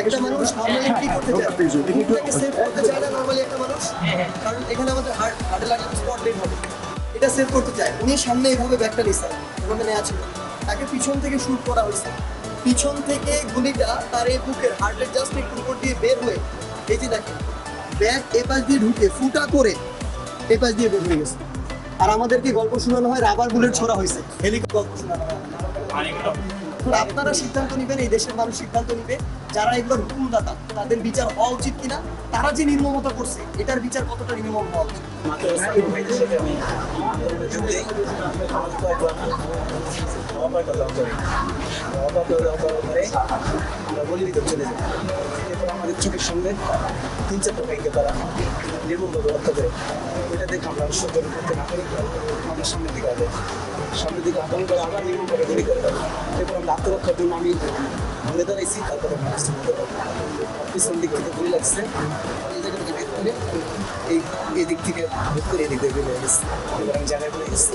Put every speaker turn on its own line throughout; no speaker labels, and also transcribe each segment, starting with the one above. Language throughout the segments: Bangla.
একটা মানুষ নর্মালি কি করতে চায় এটাকে সেভ করতে চায় না নর্মালি একটা মানুষ কারণ এখানে আমাদের হার্ট হার্টে লাগলে স্পট ডেট হবে। এটা সেভ করতে চায়। উনি সামনে এইভাবে ব্যাগটা নিছে এভাবে নেওয়া ছিল। তাকে পিছন থেকে শুট করা হয়েছে। পিছন থেকে গুলিটা তার এই বুকের হার্টের জাস্ট একটু উপর দিয়ে বের হয়ে এই যে দেখেন ব্যাগ এপাশ দিয়ে ঢুকে ফুটা করে এপাশ দিয়ে বের হয়ে গেছে। আর আমাদেরকে গল্প শোনানো হয় রাবার বুলেট ছোড়া হয়েছে। হেলিকপ্টার গল্প শোনানো হয় আপনারা সিদ্ধান্ত নেবেন, এই দেশের মানুষ সিদ্ধান্ত নিবে যারা এগুলোর হুকুমদাতা, তাদের বিচার হওয়া উচিত কিনা, তারা যে নির্মমতা করছে, এটার বিচার কতটা নির্মম হওয়া উচিত?
আমাদের তিন তারা এটা আমরা সামনের দিকে করে গুলি করে এরপর আত্মরক্ষার জন্য আমি ঘুরে দাঁড়াইছি তারপরে পিছন দিক থেকে গুলি লাগছে। এই জায়গা থেকে বের করে এই এই থেকে বের করে এই দিক বেরিয়ে গেছে আমি জায়গায় পড়ে গেছি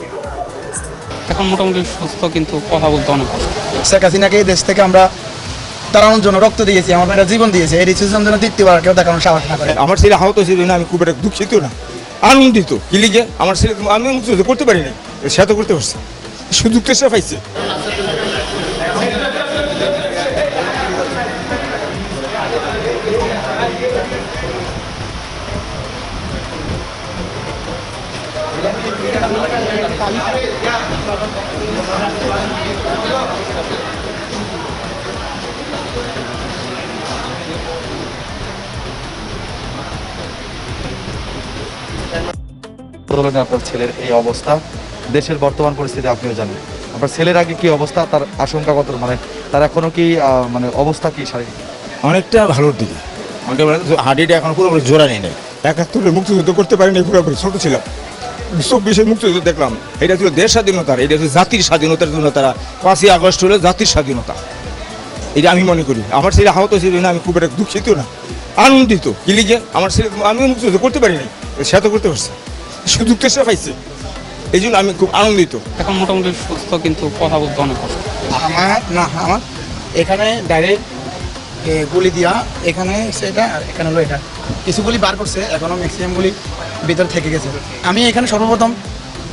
এখন মোটামুটি সুস্থ কিন্তু কথা বলতে অনেক
শেখ হাসিনাকে এই দেশ থেকে আমরা তাড়ানোর জন্য রক্ত দিয়েছি আমার মেয়েরা জীবন দিয়েছে। এই রিসিশন যেন দ্বিতীয়বার কেউ দেখানোর সাহস না করে।
আমার ছেলে আহত ছিল না আমি খুব একটা দুঃখিত না। আনন্দিত কি লিগে? আমার ছেলে আমি করতে পারিনি সে তো করতে পারছে। সুযোগ তো সে পাইছে।
ছেলের এই অবস্থা। দেশের বর্তমান পরিস্থিতি আপনিও জানেন। আপনার ছেলের আগে কি অবস্থা? তার আশঙ্কা কত? মানে তার এখনও কি মানে অবস্থা কি শারীরিক?
অনেকটা ভালোর দিকে। আমাকে হাডিটা এখন পুরোপুরি জোড়া নেই। নাই একাত্তরে মুক্তিযুদ্ধ করতে পারিনি, পুরোপুরি ছোট ছিলাম। চব্বিশে মুক্তিযুদ্ধ দেখলাম। এটা ছিল দেশ স্বাধীনতার এটা ছিল জাতির স্বাধীনতার জন্য তারা পাঁচই আগস্ট হলো জাতির স্বাধীনতা। এটা আমি মনে করি। আমার ছেলে আহত ছিল না আমি খুব একটা দুঃখিত না। আনন্দিত। কি লিগে আমার ছেলে আমি মুক্তিযুদ্ধ করতে পারিনি। সে তো করতে পারছে। সুযোগ তো সে পাইছে। এই জন্য আমি খুব আনন্দিত।
এখন মোটামুটি সুস্থ কিন্তু কথা বলতে অনেক কষ্ট।
আমার না আমার। এখানে ডাইরেক্ট গুলি দিয়া এখানে সেটা এখানে হলো এটা। কিছু গুলি বার করছে, এখনও ম্যাক্সিমাম গুলি ভিতরে থেকে গেছে। আমি এখানে সর্বপ্রথম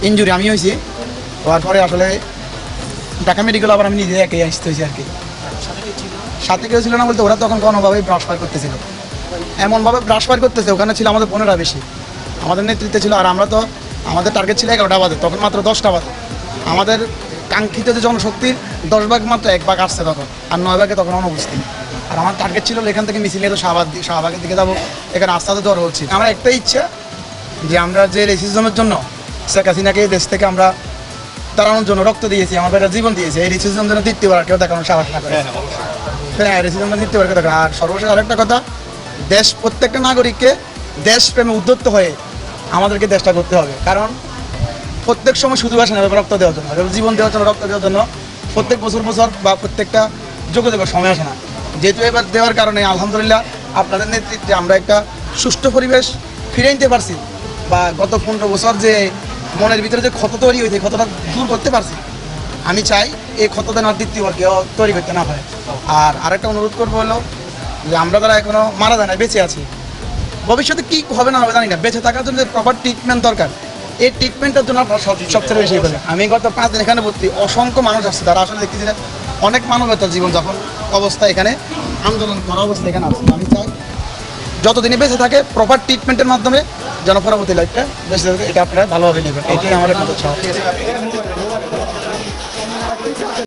ইনজুরি আমি হয়েছি, হওয়ার পরে আসলে ঢাকা মেডিকেল আবার আমি নিজে একে আসতে হয়েছি আর কি। সাথে কেউ ছিল না বলতে ওরা তখন কোনোভাবেই ব্রাশ পার করতেছিল। এমনভাবে ব্রাশ পার করতেছে, ওখানে ছিল আমাদের পনেরোটা বেশি। আমাদের নেতৃত্বে ছিল, আর আমরা তো, আমাদের টার্গেট ছিল এগারোটা বাজে, তখন মাত্র দশটা বাজে। আমাদের কাঙ্ক্ষিত যে জনশক্তির দশ ভাগ মাত্র এক ভাগ আসছে তখন, আর নয় ভাগে তখন অনুপস্থিত আর আমার টার্গেট ছিল এখান থেকে মিছিলে তো শাহবাগ শাহবাগের দিকে যাব। এখানে আস্তে আস্তে দর হচ্ছে। আমার একটাই ইচ্ছা যে আমরা যে রেসিজমের জন্য শেখ হাসিনাকে দেশ থেকে আমরা তাড়ানোর জন্য রক্ত দিয়েছি আমার বেটা জীবন দিয়েছে এই রেসিজম যেন দ্বিতীয়বার কেউ দেখানোর সাহস না করে। হ্যাঁ রেসিজম দ্বিতীয়বার কেউ দেখা আর সর্বশেষ আরেকটা কথা দেশ প্রত্যেকটা নাগরিককে দেশপ্রেমে উদ্যত্ত হয়ে আমাদেরকে দেশটা করতে হবে। কারণ প্রত্যেক সময় শুধু আসে না রক্ত দেওয়ার জন্য জীবন দেওয়ার জন্য রক্ত দেওয়ার জন্য প্রত্যেক বছর বছর বা প্রত্যেকটা যোগাযোগের সময় আসে না। যেহেতু এবার দেওয়ার কারণে, আলহামদুলিল্লাহ, আপনাদের নেতৃত্বে আমরা একটা সুষ্ঠু পরিবেশ ফিরে নিতে পারছি বা গত পনেরো বছর যে মনের ভিতরে যে ক্ষত তৈরি হয়েছে, ক্ষতটা দূর করতে পারছি। আমি চাই এই ক্ষতটা না দ্বিতীয়বার কেউ তৈরি করতে না পারে। আর আরেকটা অনুরোধ করব হলো যে আমরা তারা এখনও মারা যায় না বেঁচে আছি, ভবিষ্যতে কি হবে না হবে জানি না, বেঁচে থাকার জন্য প্রপার ট্রিটমেন্ট দরকার, এই ট্রিটমেন্টের জন্য আপনারা সব সবচেয়ে বেশি করে আমি গত পাঁচ দিন এখানে ভর্তি অসংখ্য মানুষ আসছে তারা আসলে দেখতেছি অনেক মানবতার জীবনযাপন অবস্থা এখানে, আন্দোলন করা অবস্থা এখানে আছে আমি চাই যতদিনই বেঁচে থাকে প্রপার ট্রিটমেন্টের মাধ্যমে যেন লাইফটা বেঁচে থাকে, এটা আপনারা ভালোভাবে নেবেন এটাই আমার একটা চাওয়া।